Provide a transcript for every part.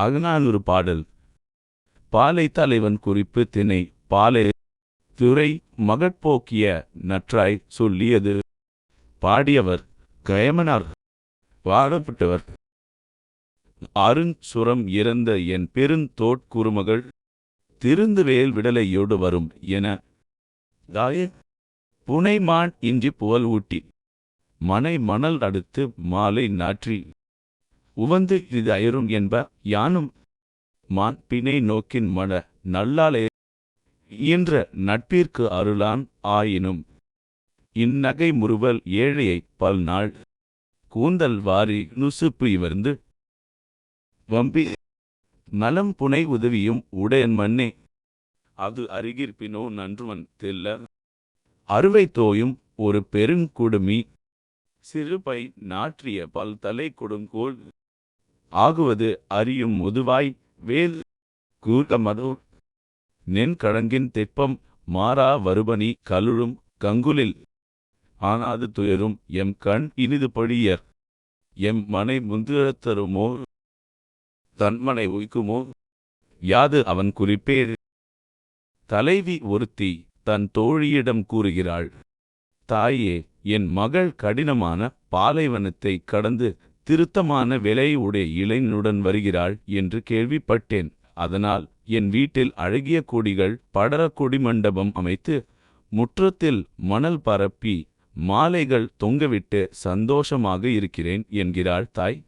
அகநானூறு பாடல். பாலை தலைவன் குறிப்பு திணை. பாலை துறை மகட்போக்கிய நற்றாய் சொல்லியது. பாடியவர் கயமனார். பாடப்பட்டவர் அருண் சுரம் இறந்த என் பெருந்தோட் குறுமகள். திருந்துவேல் விடலையோடு வரும் என தாய. புனைமான் இன்றி புகழ் ஊட்டி. மனை மணல் அடுத்து மாலை நாற்றி உவந்து இது அயரும் என்ப யானும் மான் பிணை நோக்கின் மன நல்லாலே என்ற நட்பிற்கு அருளான் ஆயினும். இந்நகை முறுவல் ஏழையை பல் நாள் கூந்தல் வாரி நுசுப்பு இவர்ந்து வம்பி நலம் புனை உதவியும் உடையன் மண்ணே அது அருகிற்பினோ நன்றுவன் தெல்ல அறுவை தோயும் ஒரு பெருங்குடுமி. சிறுபை நாற்றிய பல் தலை கொடுங்கோல் ஆகுவது அறியும் முதுவாய் வேல் கூர்க்கமதோ. நென்கடங்கின் தெப்பம் மாறா வருபனி கலுழும் கங்குலில். ஆனாது துயரும் எம் கண் இனிது பழியர். எம் மனை முந்திரத்தருமோ தன்மனை உய்க்குமோ? யாது அவன் குறிப்பே தலைவி ஒருத்தி தன் தோழியிடம் கூறுகிறாள். தாயே என் மகள் கடினமான பாலைவனத்தை கடந்து திருத்தமான விலை உடைய இளைஞனுடன் வருகிறாள் என்று கேள்விப்பட்டேன். அதனால் என் வீட்டில் அழகிய கொடிகள் படர கொடிமண்டபம் அமைத்து முற்றத்தில் மணல் பரப்பி மாலைகள் தொங்கவிட்டு சந்தோஷமாக இருக்கிறேன் என்கிறாள் தாய்.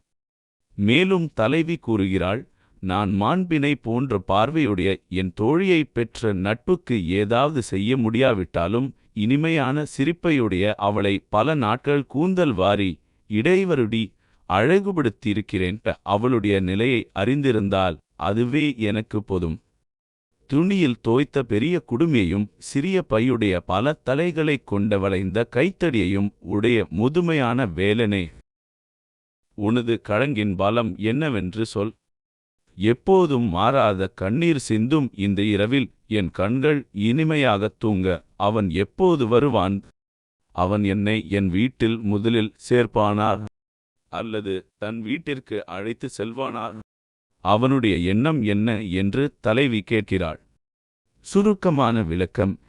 மேலும் தலைவி கூறுகிறாள் நான் மாண்பினை போன்ற பார்வையுடைய என் தோழியைப் பெற்ற நட்புக்கு ஏதாவது செய்ய முடியாவிட்டாலும் இனிமையான சிரிப்பையுடைய அவளை பல நாட்கள் கூந்தல் வாரி இடைவருடி அழகுபடுத்தியிருக்கிறேன். அவளுடைய நிலையை அறிந்திருந்தால் அதுவே எனக்கு போதும். துணியில் தோய்த்த பெரிய குடுமையையும் சிறிய பையுடைய பல தலைகளைக் கொண்ட வளைந்த கைத்தடியையும் உடைய முதுமையான வேலனே. உனது கழங்கின் பலம் என்னவென்று சொல். எப்போதும் மாறாத கண்ணீர் சிந்தும் இந்த இரவில் என் கண்கள் இனிமையாகத் தூங்க அவன் எப்போது வருவான்? அவன் என்னை என் வீட்டில் முதலில் சேர்ப்பானார். அல்லது தன் வீட்டிற்கு அழைத்து செல்வானார்? அவனுடைய எண்ணம் என்ன என்று தலைவி கேட்கிறாள். சுருக்கமான விளக்கம்.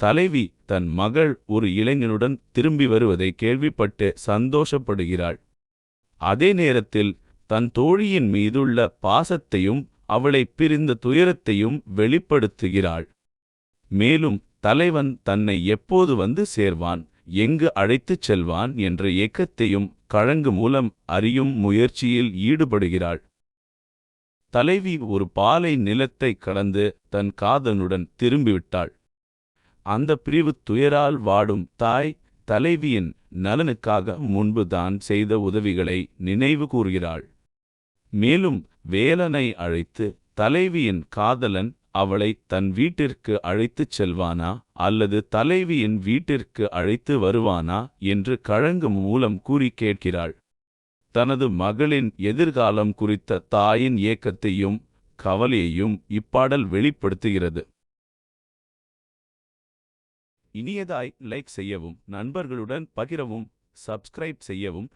தலைவி தன் மகள் ஒரு இளைஞனுடன் திரும்பி வருவதை கேள்விப்பட்டு சந்தோஷப்படுகிறாள். அதே நேரத்தில் தன் தோழியின் மீதுள்ள பாசத்தையும் அவளை பிரிந்த துயரத்தையும் வெளிப்படுத்துகிறாள். மேலும் தலைவன் தன்னை எப்போது வந்து சேர்வான் எங்கு அழைத்துச் செல்வான் என்ற ஏக்கத்தையும் கழங்கு மூலம் அறியும் முயற்சியில் ஈடுபடுகிறாள். தலைவி ஒரு பாலை நிலத்தை கடந்து தன் காதனுடன் திரும்பிவிட்டாள். அந்த பிரிவு துயரால் வாடும் தாய் தலைவியின் நலனுக்காக முன்பு தான் செய்த உதவிகளை நினைவு கூறுகிறாள். மேலும் வேலனை அழைத்து தலைவியின் காதலன் அவளை தன் வீட்டிற்கு அழைத்துச் செல்வானா அல்லது தலைவியின் வீட்டிற்கு அழைத்து வருவானா என்று கழங்கு மூலம் கூறி கேட்கிறாள். தனது மகளின் எதிர்காலம் குறித்த தாயின் ஏக்கத்தையும் கவலையையும் இப்பாடல் வெளிப்படுத்துகிறது. இனியதாய் லைக் செய்யவும் நண்பர்களுடன் பகிரவும் சப்ஸ்கிரைப் செய்யவும்